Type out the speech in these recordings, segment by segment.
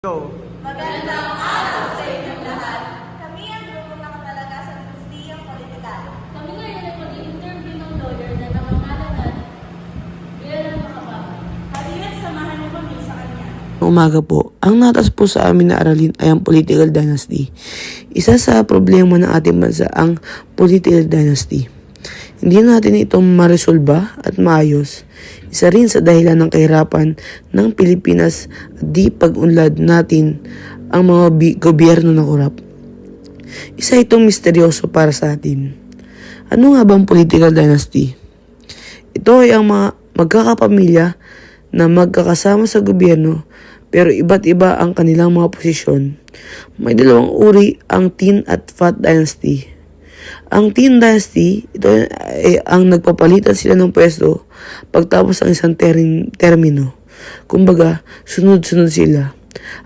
Go. Magandang araw sa inyong lahat. Kami ang grupo ng katalaga sa Industriyang Politikal. Kami ngayon ay mag-interview ng lawyer na nangangalanan bilang makababa. Halina't samahan niyo kami sa kanya. Umaga po, ang natas po sa amin na aralin ay ang political dynasty. Isa sa problema ng ating bansa ang political dynasty. Hindi natin ito maresolba at maayos. Isa rin sa dahilan ng kahirapan ng Pilipinas at di pag-unlad natin ang mga gobyerno na korap. Isa itong misteryoso para sa atin. Ano nga bang political dynasty? Ito ay ang mga magkakapamilya na magkakasama sa gobyerno pero iba't iba ang kanilang mga posisyon. May dalawang uri ang Tin at Fat Dynasty. Ang Tin Dynasty, ito ay ang nagpapalitan sila ng pwesto pagtapos ng isang terin, termino. Kumbaga, sunod-sunod sila.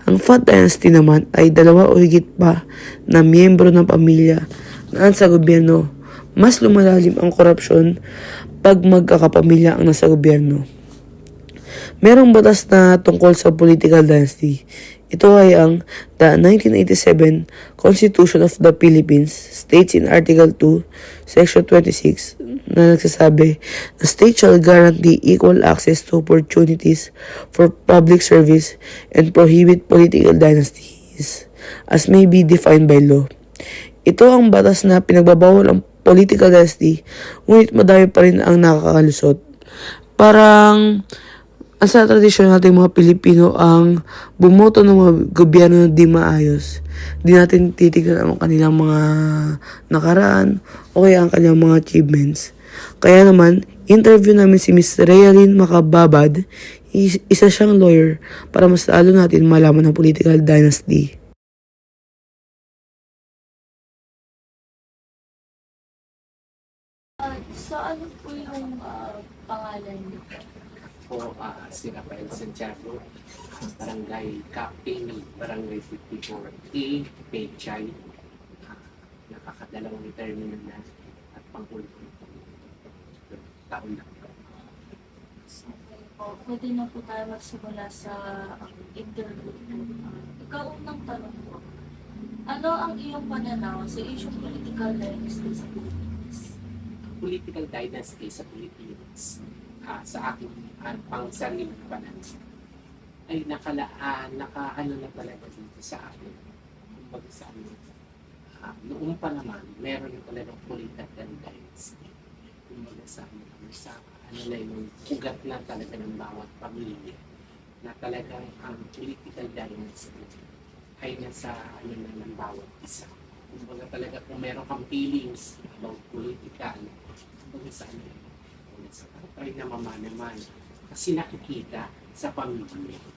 Ang Fat Dynasty naman ay dalawa o higit pa na miyembro ng pamilya na sa gobyerno. Mas lumalalim ang korupsyon pag magkakapamilya ang nasa gobyerno. Merong batas na tungkol sa political dynasty. Ito ay ang the 1987 Constitution of the Philippines states in Article 2, Section 26 na nagsasabi, The state shall guarantee equal access to opportunities for public service and prohibit political dynasties as may be defined by law. Ito ang batas na pinagbabawal ang political dynasty, ngunit madami pa rin ang nakakalusot. Parang ang sa tradisyon natin mga Pilipino ang bumoto ng mga gobyerno na di maayos. Di natin titignan ang kanilang mga nakaraan o kaya ang kanilang mga achievements. Kaya naman, interview namin si Miss Realin Makababad, is- isa siyang lawyer para mas lalo natin malaman ang political dynasty. Uh, so ano po yung ah, pangalan niyo po? po uh, si Santiago, Barangay Captain, Barangay 54A, Pechay. Uh, nakakadalawang terminal na at pangulong taon na. Po. Pwede na po tayo magsimula sa ah, interview. Ah, ikaw unang tanong po. Ano ang iyong pananaw sa isyong political dynasty sa Pilipinas? Political dynasty sa Pilipinas ah, sa aking uh, pang sariling pananaw ay nakalaan, nakaano na talaga dito sa akin. Kumbaga sa amin, ah, noong pa naman, meron na talagang political dynasty. Kumbaga sa amin, sa ano na yung ugat na talaga ng bawat pamilya na talagang ang political dynasty ay nasa ano na ng bawat isa. Kumbaga talaga kung meron kang feelings about political, kumbaga sa ano, sa tatay na mamanaman. Kasi nakikita sa pamilya.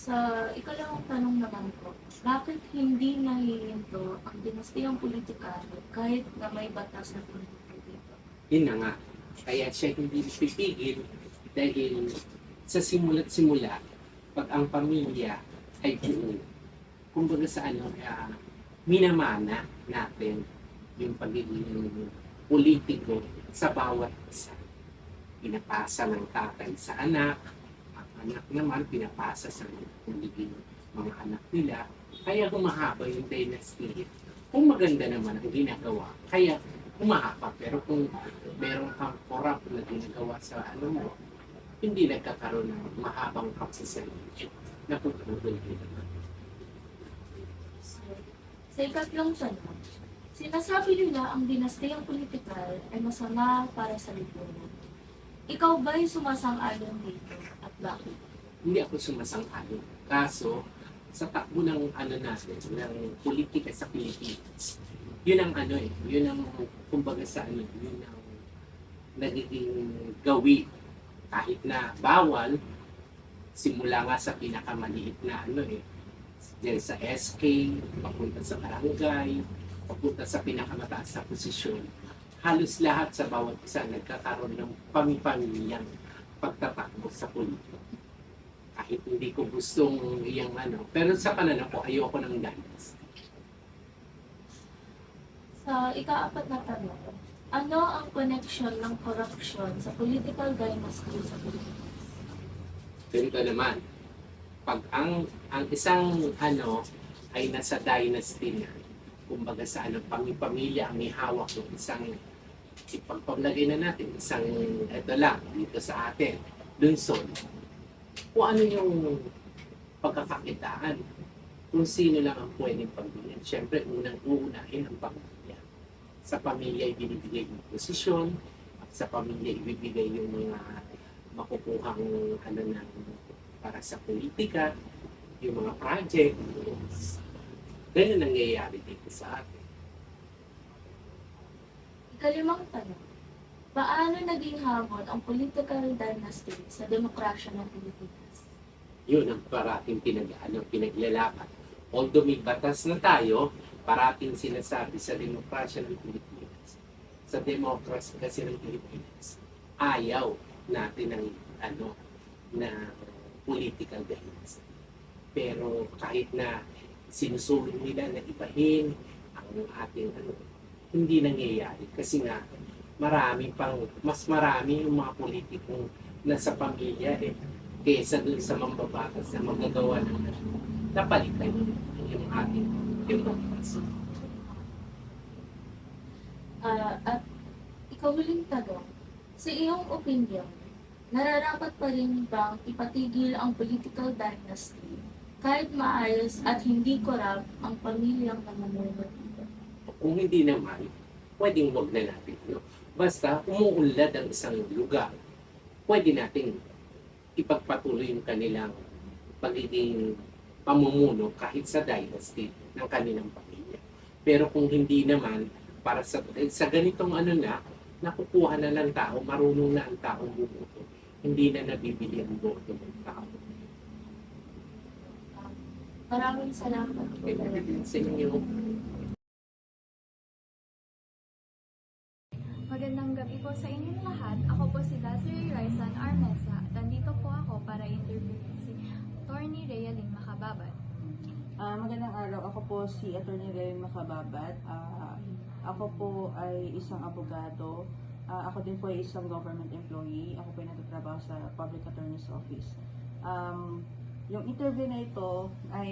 Sa ikalawang tanong naman po, bakit hindi nahihinto ang dinastiyang politikal kahit na may batas na dito? Yun na nga. Kaya siya hindi pipigil dahil sa simula't simula, pag ang pamilya ay buo, kumbaga sa ano, uh, minamana natin yung pagiging politiko sa bawat isa. Pinapasa ng tatay sa anak, anak naman pinapasa sa pagiging mga anak nila. Kaya humahaba yung dynasty. Kung maganda naman ang ginagawa, kaya humahaba. Pero kung meron kang corrupt na ginagawa sa ano mo, hindi nagkakaroon ng mahabang pagsasalita. Napupudol din naman. Sa ikatlong tanong, sinasabi nila ang dinastiyang politikal ay masama para sa lipunan. Ikaw ba'y sumasang-ayon dito bakit? Hindi ako sumasang-ayon. Kaso, sa takbo ng ano natin, ng politika sa Pilipinas, yun ang ano eh, yun ang kumbaga sa ano, yun ang nagiging gawi kahit na bawal, simula nga sa pinakamaliit na ano eh, dyan sa SK, papunta sa barangay, papunta sa pinakamataas na posisyon. Halos lahat sa bawat isa nagkakaroon ng pamipamilyang pagtatakbo sa politika. Kahit hindi ko gustong iyang ano, pero sa pananaw ko, ayoko ng dance. Sa ikaapat na tanong, ano ang connection ng corruption sa political dynasty sa Pilipinas? Ganito naman, pag ang ang isang ano ay nasa dynasty na, kumbaga sa ano, pamilya ang may hawak ng isang ipagpaglagay na natin isang ito lang dito sa atin lunsod kung ano yung pagkakakitaan kung sino lang ang pwedeng pagbilhin. Siyempre, unang uunahin ang pamilya. Sa pamilya ibinibigay yung posisyon, sa pamilya ibibigay yung mga makukuhang ano na para sa politika, yung mga project. Ganun ang nangyayari dito sa atin. Ikalimang tanong, paano naging hamon ang political dynasty sa demokrasya ng Pilipinas? Yun ang parating pinag, ano, pinaglalaban. Although may batas na tayo, parating sinasabi sa demokrasya ng Pilipinas. Sa democracy kasi ng Pilipinas, ayaw natin ng ano na political dynasty. Pero kahit na sinusulong nila na ibahin ang ating ano, hindi nangyayari. Kasi nga, marami pang, mas marami yung mga politikong nasa pamilya eh, kesa dun sa mambabatas na magagawa ng napalitan yung ating democracy. Ah, at ikaw huling tanong, sa iyong opinion, nararapat pa rin bang ipatigil ang political dynasty kahit maayos at hindi korap ang pamilyang namumuno dito? Kung hindi naman, pwedeng wag na natin. Ano? Basta umuunlad ang isang lugar, pwede nating ipagpatuloy yung kanilang pagiging pamumuno kahit sa dynasty ng kanilang pamilya. Pero kung hindi naman, para sa, eh, sa ganitong ano na, nakukuha na ng tao, marunong na ang taong bumuto. Hindi na nabibili ang boto ng tao. Maraming salamat sa inyo, po sa inyong lahat. Ako po si Desiree Raizan Armesa at nandito po ako para interview si Attorney Realin Makababat. Ah, magandang araw. Ako po si Attorney Ray Makababat. Ah, ako po ay isang abogado. Ah, ako din po ay isang government employee. Ako po ay nagtatrabaho sa Public Attorney's Office. Um, yung interview na ito ay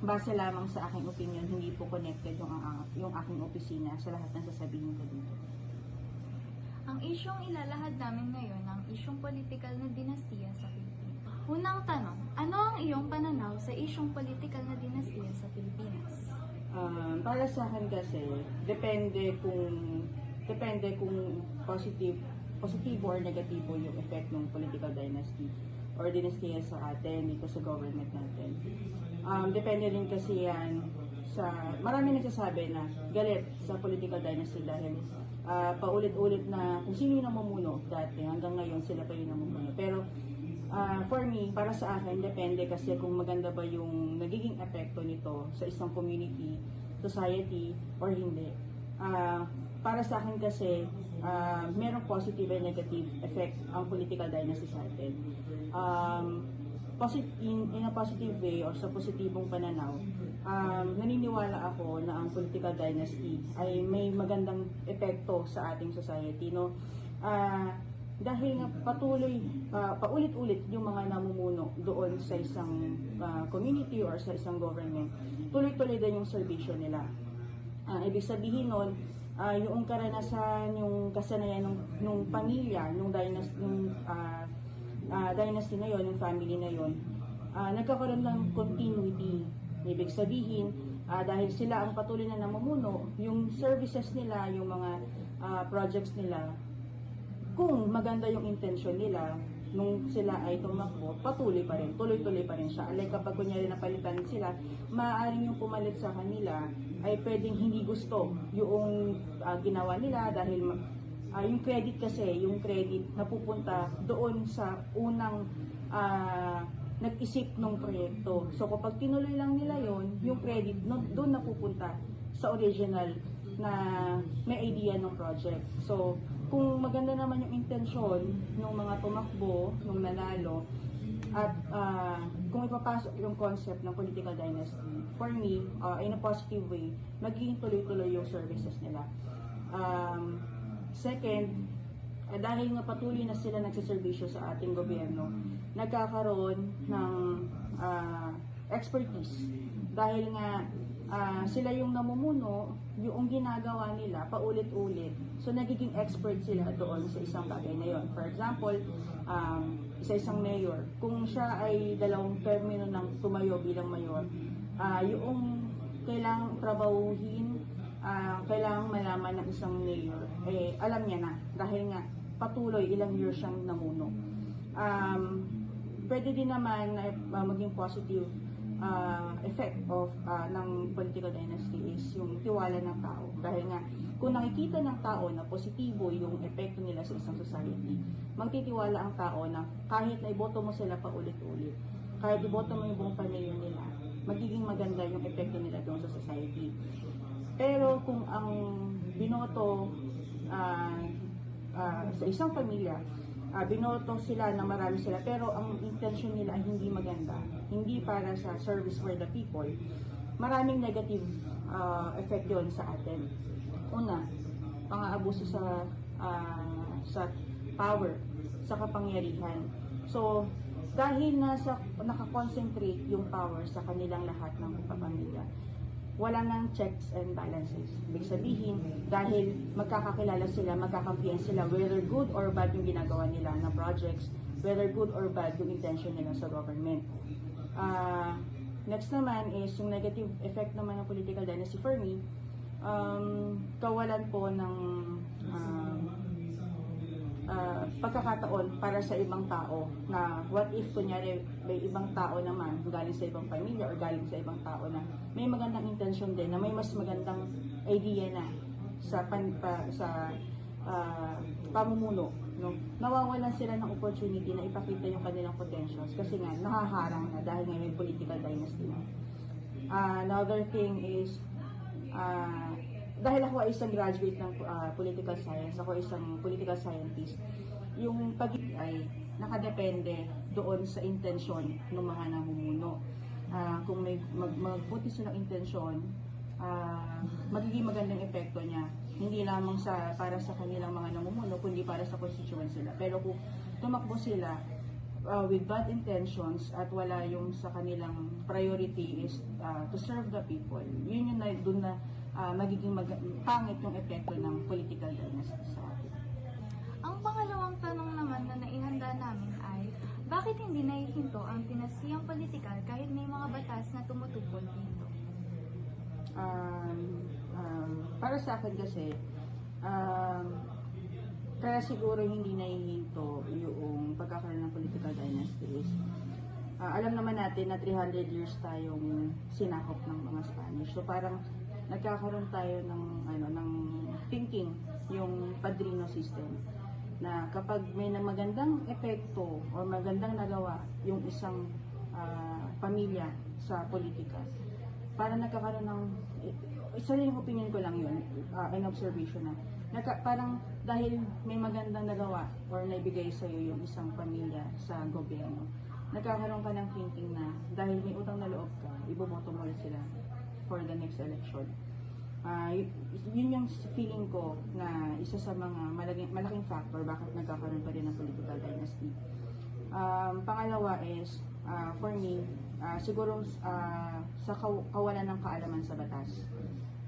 base lamang sa aking opinion, hindi po connected yung, yung aking opisina sa lahat ng sasabihin ko dito. Isyong ilalahad namin ngayon ang isyong politikal na dinastiya sa Pilipinas. Unang tanong, ano ang iyong pananaw sa isyong politikal na dinastiya sa Pilipinas? Um, para sa akin kasi, depende kung depende kung positive positibo or negatibo yung effect ng political dynasty or dynasty sa atin dito sa government natin. Um, depende rin kasi yan sa marami nagsasabi na galit sa political dynasty dahil ah, paulit-ulit na kung sino yung namumuno dati hanggang ngayon sila pa yung namumuno. Pero Ah, for me, para sa akin, depende kasi kung maganda ba yung nagiging epekto nito sa isang community, society, or hindi. Ah, para sa akin kasi, ah, merong positive and negative effect ang political dynasty sa atin. Um, posit- in, in a positive way or sa positibong pananaw, um, naniniwala ako na ang political dynasty ay may magandang epekto sa ating society. No? Ah, dahil nga patuloy, ah, paulit-ulit yung mga namumuno doon sa isang ah, community or sa isang government, tuloy-tuloy din yung servisyo nila. Ah, ibig sabihin nun, ah, yung karanasan, yung kasanayan ng nung pamilya, nung dynasty, nung ah, ah, dynasty na yon, yung family na yon, ah, nagkakaroon ng continuity. Ibig sabihin, ah, dahil sila ang patuloy na namumuno, yung services nila, yung mga ah, projects nila, kung maganda yung intention nila, nung sila ay tumakbo, patuloy pa rin, tuloy-tuloy pa rin siya. Alay kapag kunyari napalitan sila, maaaring yung pumalit sa kanila ay pwedeng hindi gusto yung ah, ginawa nila dahil ah, yung credit kasi, yung credit napupunta doon sa unang ah, nag-isip ng proyekto. So kapag tinuloy lang nila yon yung credit no, doon napupunta sa original na may idea ng project. So, kung maganda naman yung intensyon ng mga tumakbo, ng nanalo, at ah, kung ipapasok yung concept ng political dynasty, for me, ah, in a positive way, magiging tuloy-tuloy yung services nila. Um, second, ah, dahil nga patuloy na sila nagsiservisyo sa ating gobyerno, nagkakaroon ng ah, expertise. Dahil nga ah, sila yung namumuno, yung ginagawa nila paulit-ulit. So nagiging expert sila doon sa isang bagay na yon. For example, um, isa-isang mayor, kung siya ay dalawang termino ng tumayo bilang mayor, ah, yung kailangang trabahuhin, ah, kailangang malaman ng isang mayor, eh, alam niya na. Dahil nga, patuloy ilang years siyang namuno. Um, pwede din naman na uh, maging positive uh, effect of uh, ng political dynasty is yung tiwala ng tao. Dahil nga, kung nakikita ng tao na positibo yung epekto nila sa isang society, magtitiwala ang tao na kahit na iboto mo sila pa ulit-ulit, kahit iboto mo yung buong pamilya nila, magiging maganda yung epekto nila doon sa society. Pero kung ang binoto ah, ah, sa isang pamilya, ah, binoto sila na marami sila, pero ang intention nila ay hindi maganda, hindi para sa service for the people, maraming negative ah, effect yun sa atin. Una, pang-aabuso sa ah, sa power, sa kapangyarihan. So, dahil nasa nakakonsentrate yung power sa kanilang lahat ng kapamilya, wala nang checks and balances. Ibig sabihin, dahil magkakakilala sila, magkakampiyan sila, whether good or bad yung ginagawa nila na projects, whether good or bad yung intention nila sa government. Ah, next naman is yung negative effect naman ng political dynasty for me, um, kawalan po ng um, ah, pagkakataon para sa ibang tao na what if kunyari may ibang tao naman galing sa ibang pamilya or galing sa ibang tao na may magandang intention din na may mas magandang idea na sa pan, pa, sa ah, pamumuno no? Nawawalan sila ng opportunity na ipakita yung kanilang potentials kasi nga nahaharang na dahil nga may political dynasty na. Ah, another thing is ah, dahil ako ay isang graduate ng ah, political science, ako isang political scientist, yung pag ay nakadepende doon sa intensyon ng mga namumuno. Ah, kung may mag, magbuti silang intensyon, ah, magiging magandang epekto niya. Hindi lamang sa para sa kanilang mga namumuno, kundi para sa constituents sila. Pero kung tumakbo sila uh, with bad intentions at wala yung sa kanilang priority is uh, to serve the people. Yun yung na, dun na uh, magiging mag- pangit yung epekto ng political dynasty sa atin. Ang pangalawang tanong naman na naihanda namin ay, bakit hindi nahihinto ang dinastiyang politikal kahit may mga batas na tumutupol dito? Um, um, para sa akin kasi, um, kaya siguro hindi nahihinto yung pagkakaroon ng political dynasty is, ah, alam naman natin na 300 years tayong sinakop ng mga Spanish. So parang nagkakaroon tayo ng ano ng thinking yung padrino system na kapag may na magandang epekto o magandang nagawa yung isang ah, pamilya sa politika, para nagkakaroon ng isa rin yung opinion ko lang yun, uh, an observation na nagka, parang dahil may magandang nagawa or naibigay sa iyo yung isang pamilya sa gobyerno, nagkakaroon ka ng thinking na dahil may utang na loob ka, iboboto mo ulit sila for the next election. Y- yun yung feeling ko na isa sa mga malaking, malaking factor bakit nagkakaroon pa rin ng political dynasty. Um, pangalawa is, ah, for me, ah, siguro ah, sa kaw- kawalan ng kaalaman sa batas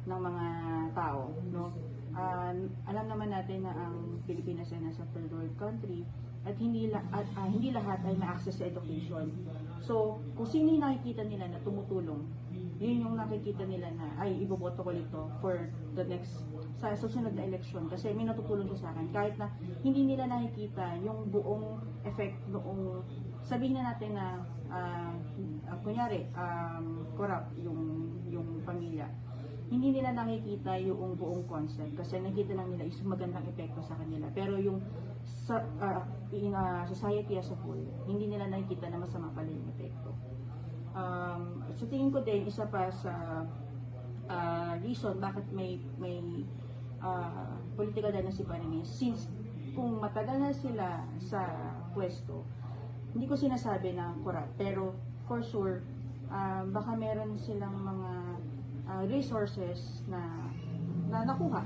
ng mga tao. No? Ah, alam naman natin na ang Pilipinas ay nasa third world country at hindi la- at ah, hindi lahat ay ma-access sa education. So, kung sino yung nakikita nila na tumutulong, yun yung nakikita nila na ay iboboto ko nito for the next sa susunod na election kasi may natutulong siya sa akin kahit na hindi nila nakikita yung buong effect noong sabihin na natin na ah, ah, kunyari um, corrupt yung yung pamilya hindi nila nakikita yung buong concept kasi nakikita lang nila is magandang epekto sa kanila. Pero yung sa ah, in a society as a whole hindi nila nakikita na masama pala yung epekto. Um, sa tingin ko din isa pa sa ah, reason bakit may may ah, political dynasty pa rin since kung matagal na sila sa pwesto hindi ko sinasabi na corrupt pero for sure ah, baka meron silang mga ah, resources na na nakuha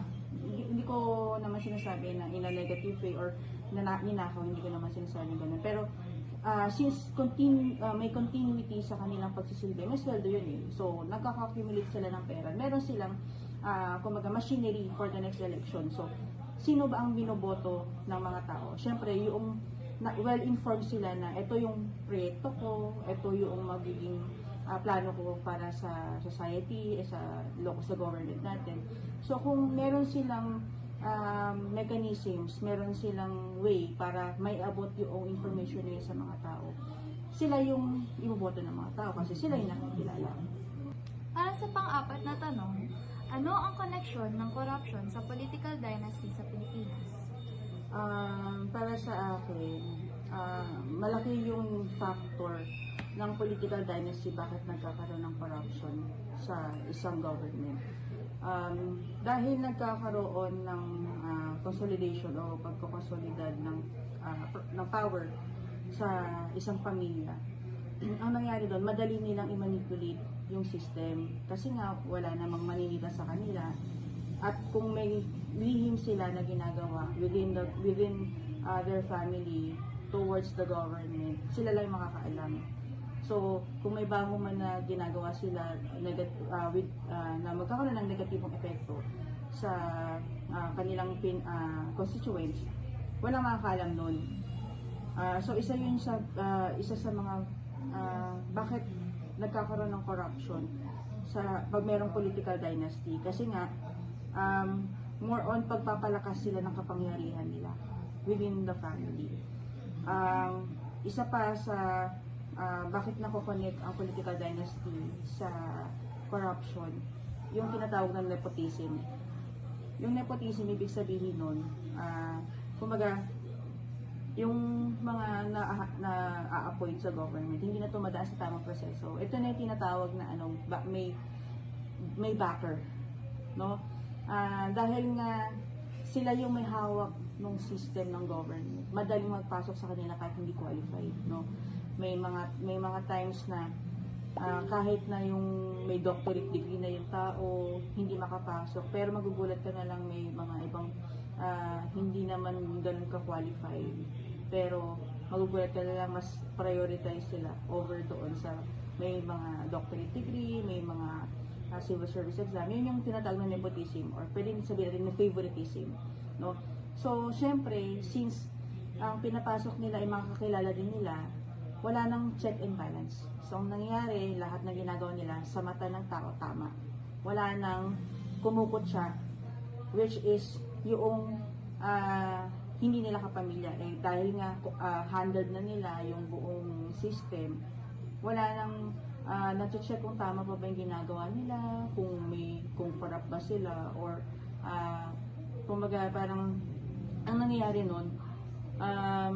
hindi, ko naman sinasabi na in a negative way or na na- ninakaw, hindi ko naman sinasabi ganun. Pero ah, since continue, ah, may continuity sa kanilang pagsisilbi, may sweldo yun eh. So, nagkaka-accumulate sila ng pera. Meron silang, ah, kumbaga, machinery for the next election. So, sino ba ang binoboto ng mga tao? Siyempre, yung well-informed sila na ito yung proyekto ko, ito yung magiging ah, plano ko para sa society, eh, sa local sa government natin. So kung meron silang um, mechanisms, meron silang way para may abot yung information nila sa mga tao, sila yung iboboto ng mga tao kasi sila yung nakikilala. Para sa pang-apat na tanong, ano ang koneksyon ng corruption sa political dynasty sa Pilipinas? Um, para sa akin, ah, malaki yung factor ng political dynasty bakit nagkakaroon ng corruption sa isang government. Um, dahil nagkakaroon ng ah, consolidation o pagkakonsolidad ng, ah, ng power sa isang pamilya, ang nangyari doon, madali nilang i-manipulate yung system. Kasi nga, wala namang maninita sa kanila. At kung may lihim sila na ginagawa within the within uh, their family towards the government, sila lang makakaalam. So, kung may bago man na ginagawa sila negat, uh, with, uh, na magkakaroon ng negatibong epekto sa uh, kanilang pin, uh, constituents, walang makakaalam nun. Ah, so isa yun sa ah, isa sa mga ah, bakit nagkakaroon ng corruption sa pag merong political dynasty kasi nga um, more on pagpapalakas sila ng kapangyarihan nila within the family. Um, isa pa sa ah, bakit nako-connect ang political dynasty sa corruption, yung tinatawag na nepotism. Yung nepotism, ibig sabihin nun, ah, kumbaga, yung mga na, na a-appoint sa government, hindi na tumadaan sa tamang proseso. Ito na yung tinatawag na anong, ba, may, may backer. No? Ah, dahil nga sila yung may hawak ng system ng government. Madaling magpasok sa kanila kahit hindi qualified, no? May mga may mga times na ah, kahit na yung may doctorate degree na yung tao, hindi makapasok. Pero magugulat ka na lang may mga ibang ah, hindi naman ganun ka-qualified. Pero magugulat ka na lang mas prioritize sila over doon sa may mga doctorate degree, may mga ah, civil service exam. Yun yung tinatawag na nepotism or pwede sabihin natin na favoritism. No? So, syempre, since ang pinapasok nila ay makakilala din nila, wala nang check and balance. So, ang nangyayari, lahat ng ginagawa nila sa mata ng tao, tama. Wala nang kumukot siya, which is yung ah, hindi nila kapamilya. Eh, dahil nga ah, handled na nila yung buong system, wala nang uh, check kung tama pa ba yung ginagawa nila, kung may kung corrupt ba sila or uh, kumbaga parang ang nangyayari nun um,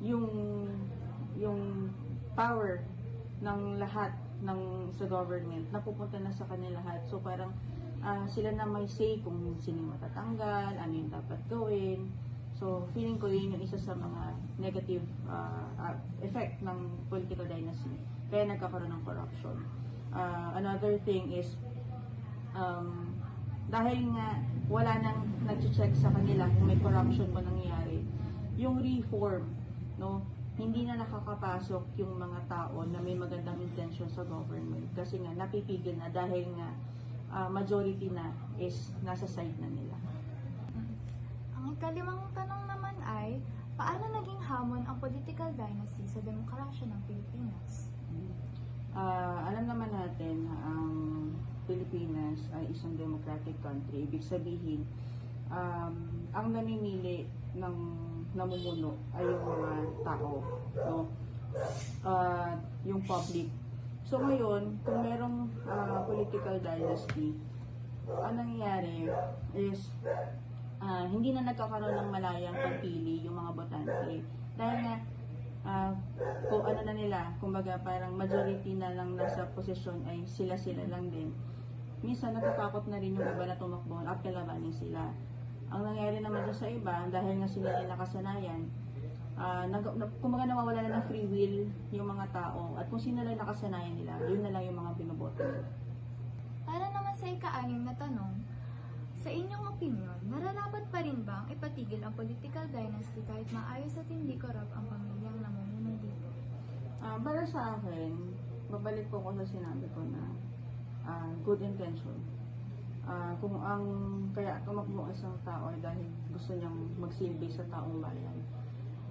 yung yung power ng lahat ng sa government napupunta na sa kanila lahat. So parang ah, sila na may say kung sino matatanggal ano yung dapat gawin. So feeling ko yun yung isa sa mga negative ah, effect ng political dynasty. Kaya nagkakaroon ng corruption. Ah, another thing is um, dahil nga wala nang nag-check sa kanila kung may corruption ba nangyayari, yung reform, no, hindi na nakakapasok yung mga tao na may magandang intention sa government kasi nga napipigil na dahil nga ah, majority na is nasa side na nila. Ang ikalimang tanong naman ay, paano naging hamon ang political dynasty sa demokrasya ng Pilipinas? Ah, alam naman natin na ang Pilipinas ay isang democratic country. Ibig sabihin, um, ang namimili ng namumuno ay yung mga tao. No? Ah, yung public. So ngayon, kung merong ah, political dynasty, ang nangyayari is ah, hindi na nagkakaroon ng malayang pagpili yung mga botante. Dahil nga, ah, kung ano na nila, kumbaga parang majority na lang nasa posisyon ay sila-sila lang din. Minsan natatakot na rin yung iba na tumakbo at kalabanin sila. Ang nangyayari naman doon sa iba, dahil nga sila ay nakasanayan, ah, nag, nawawala na ng free will yung mga tao at kung sino lang nakasanayan nila, yun na lang yung mga binoboto. Para naman sa ika-anim na tanong, sa inyong opinion, nararapat pa rin bang ipatigil ang political dynasty kahit maayos at hindi korap ang pamilyang namumuno dito? Ah, para sa akin, babalik po ko sa sinabi ko na ah, good intention. Ah, kung ang kaya tumakbo ang isang tao ay dahil gusto niyang magsilbi sa taong bayan,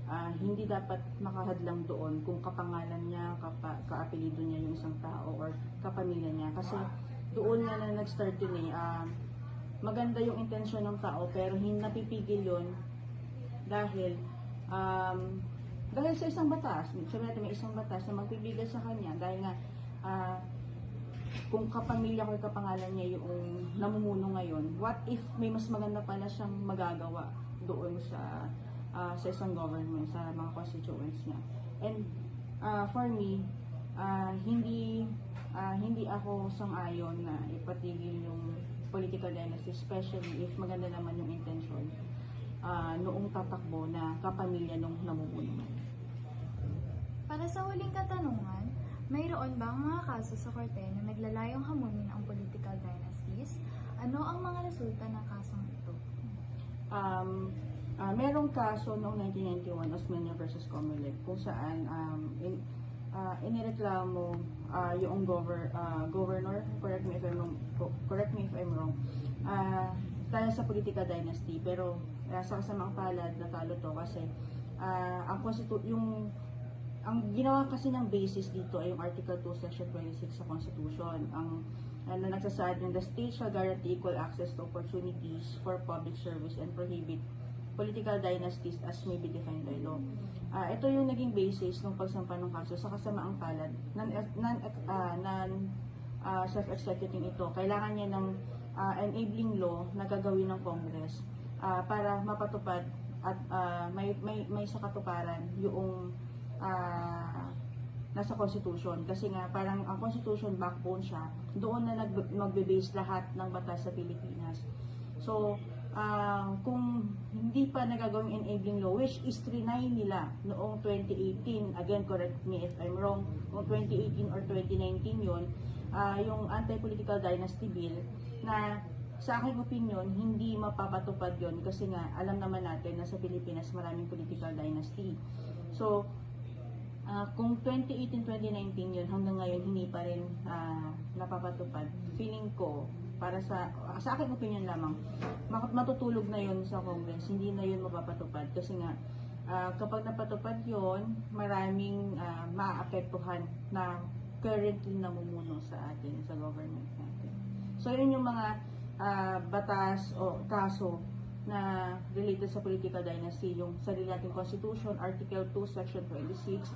ah, hindi dapat makahadlang doon kung kapangalan niya, kapa, kaapelido niya yung isang tao or kapamilya niya. Kasi doon nga na nag-start yun eh. ah, maganda yung intensyon ng tao pero hindi napipigil yun dahil um, dahil sa isang batas, sabi natin may isang batas na magpipigil sa kanya dahil nga ah, kung kapamilya ko kapangalan niya yung namumuno ngayon, what if may mas maganda pala siyang magagawa doon sa ah, sa isang government, sa mga constituents niya. And ah, for me, ah, hindi ah, hindi ako sang-ayon na ipatigil yung political dynasty, especially if maganda naman yung intention ah, noong tatakbo na kapamilya nung namumuno. Para sa huling katanungan, mayroon ba ang mga kaso sa korte na naglalayong hamunin ang political dynasties? Ano ang mga resulta ng kasong ito? um, ah, merong kaso noong 1991, Osmeña versus Comelec, kung saan um, in, ah, inireklamo ah, yung gover, ah, governor, correct me if I'm wrong, co- correct me if I'm wrong, ah, dahil sa political dynasty, pero ah, sa kasamang palad, natalo to kasi ah, ang constitu- yung ang ginawa kasi ng basis dito ay yung Article 2, Section 26 sa Constitution. Ang ano, nagsasaad yung the state shall guarantee equal access to opportunities for public service and prohibit political dynasties as may be defined by law. Ah, ito yung naging basis ng pagsampa ng kaso sa kasamaang palad. Non, non, ah, non ah, self-executing ito. Kailangan niya ng ah, enabling law na gagawin ng Congress ah, para mapatupad at ah, may, may, may sa katuparan yung ah, nasa Constitution. Kasi nga, parang ang Constitution backbone siya. Doon na nag, magbe-base lahat ng batas sa Pilipinas. So, ah, kung hindi pa nagagawing enabling law, which is trinay nila noong 2018, again, correct me if I'm wrong, kung 2018 or 2019 yon ah, yung anti-political dynasty bill na sa aking opinion, hindi mapapatupad yon kasi nga, alam naman natin na sa Pilipinas maraming political dynasty. So, Ah, kung 2018-2019 yun, hanggang ngayon hindi pa rin ah, napapatupad. Feeling ko, para sa, sa aking opinion lamang, matutulog na yun sa Congress, hindi na yun mapapatupad. Kasi nga, ah, kapag napatupad yun, maraming uh, maapektuhan na currently namumuno sa atin, sa government natin. So, yun yung mga ah, batas o kaso na related sa political dynasty, yung sarili nating constitution, Article 2, Section 26,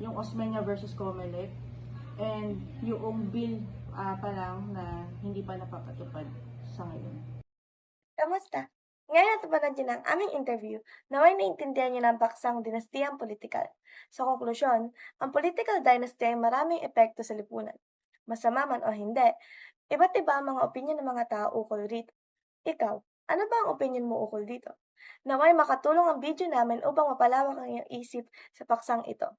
yung Osmeña versus Comelec, and yung bill ah, pa lang na hindi pa napapatupad sa ngayon. Kamusta? Ngayon natupad din ang aming interview naway naintindihan niyo ng baksang dinastiyang politikal. Sa konklusyon, ang political dynasty ay maraming epekto sa lipunan. Masama man o hindi, iba't iba ang mga opinion ng mga tao ukol rito. Ikaw, ano ba ang opinion mo ukol dito? Naway makatulong ang video namin upang mapalawak ang iyong isip sa paksang ito.